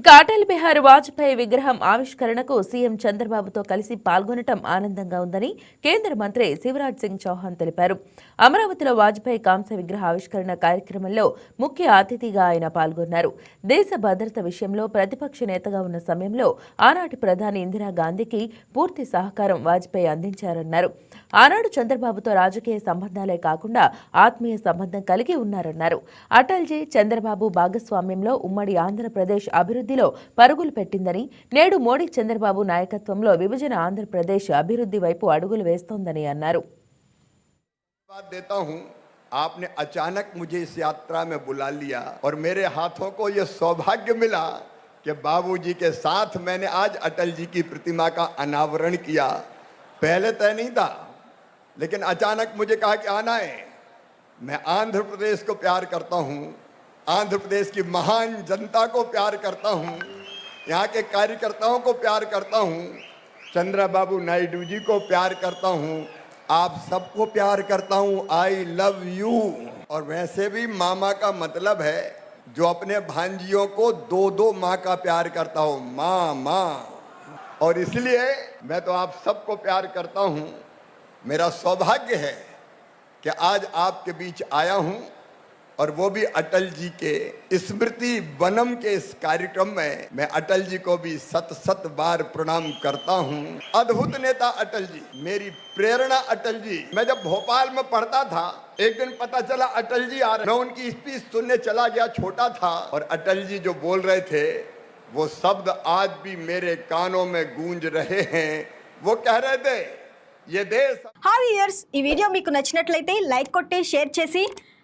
ఇక అటల్ బిహారీ వాజ్పేయి విగ్రహం ఆవిష్కరణకు సీఎం చంద్రబాబుతో కలిసి పాల్గొనటం ఆనందంగా ఉందని కేంద్ర మంత్రి శివరాజ్ సింగ్ చౌహాన్ తెలిపారు. అమరావతిలో వాజ్పేయి కాంస్య విగ్రహ ఆవిష్కరణ కార్యక్రమంలో ముఖ్య అతిథిగా ఆయన పాల్గొన్నారు. దేశ భద్రత విషయంలో ప్రతిపక్ష నేతగా ఉన్న సమయంలో ఆనాటి ప్రధాని ఇందిరాగాంధీకి పూర్తి సహకారం వాజ్పేయి అందించారన్నారు. ఆనాడు చంద్రబాబుతో రాజకీయ సంబంధాలే కాకుండా ఆత్మీయ సంబంధం కలిగి ఉన్నారన్నారు. అటల్జీ చంద్రబాబు భాగస్వామ్యంలో ఉమ్మడి ఆంధ్రప్రదేశ్ అభివృద్ధి అభివృద్ధిలో పరుగులు పెట్టిందని నేడు మోడీ చంద్రబాబు నాయకత్వంలో విభజన ఆంధ్రప్రదేశ్ అభివృద్ధి వైపు అడుగులు వేస్తోందని అన్నారు बात देता हूं आपने अचानक मुझे इस यात्रा में बुला लिया और मेरे हाथों को यह सौभाग्य मिला कि बाबूजी के साथ मैंने आज अटल जी की प्रतिमा का अनावरण किया पहले तय नहीं था लेकिन अचानक मुझे कहा कि आना है मैं आंध्र प्रदेश को प्यार करता हूं आंध्र प्रदेश की महान जनता को प्यार करता हूँ, यहाँ के कार्यकर्ताओं को प्यार करता हूँ चंद्रा बाबू नायडू जी को प्यार करता हूँ, आप सबको प्यार करता हूँ आई लव यू और वैसे भी मामा का मतलब है, जो अपने भांजियों को दो दो माँ का प्यार करता हो माँ माँ और इसलिए मैं तो आप सबको प्यार करता हूँ। मेरा सौभाग्य है कि आज आपके बीच आया हूँ और वो भी अटल जी के स्मृति वनम के इस कार्यक्रम में मैं अटल जी को भी सत सत बार प्रणाम करता हूं अद्भुत नेता अटल जी मेरी प्रेरणा अटल जी मैं जब भोपाल में पढ़ता था एक दिन पता चला अटल जी आ रहे मैं उनकी स्पीच सुनने चला गया छोटा था और अटल जी जो बोल रहे थे वो शब्द आज भी मेरे कानों में गूंज रहे हैं वो कह रहे थे ये देश హాయ్ ఇయర్స్ ఈ వీడియో మీకు నచ్చినట్లయితే లైక్ కొట్టి షేర్ చేసి